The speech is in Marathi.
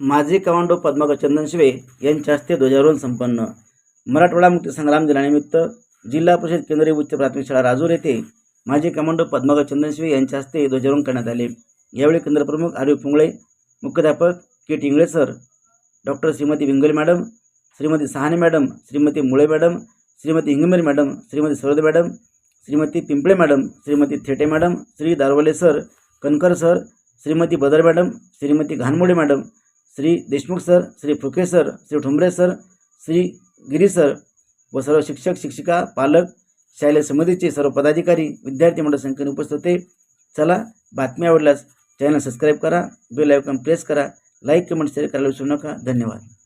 माजी कमांडो पद्माकर चंदनशिवे यांच्या हस्ते ध्वजारोहण संपन्न. मराठवाडा मुक्ती संग्राम दिनानिमित्त जिल्हा परिषद केंद्रीय उच्च प्राथमिक शाळा राजूर येथे माजी कमांडो पद्माकर चंदनशिवे यांच्या हस्ते ध्वजारोहण करण्यात आले. यावेळी केंद्रप्रमुख आर्य पुंगळे मुख्याध्यापक K Tingale sir doctor Shrimati Vingal madam Shrimati Sahane madam Shrimati Mule madam Shrimati Hingmer madam Shrimati Sarode madam Shrimati Pimpale madam Shrimati Thete madam Shri Darwale sir Kankar sir Shrimati Badar madam Shrimati Ghanmode madam Shri Deshmukh sir Shri Phuke sir Shri Thumbare sir Shri Giri sir व सर्व शिक्षक शिक्षिका पालक शालेय समितीचे सर्व पदाधिकारी विद्यार्थी मंडळ संख्येने उपस्थित होते. चला बातमी आवडल्यास चॅनल सबस्क्राईब करा बेल आयकॉन प्रेस करा लाईक कमेंट शेअर करायला विसरू नका. धन्यवाद.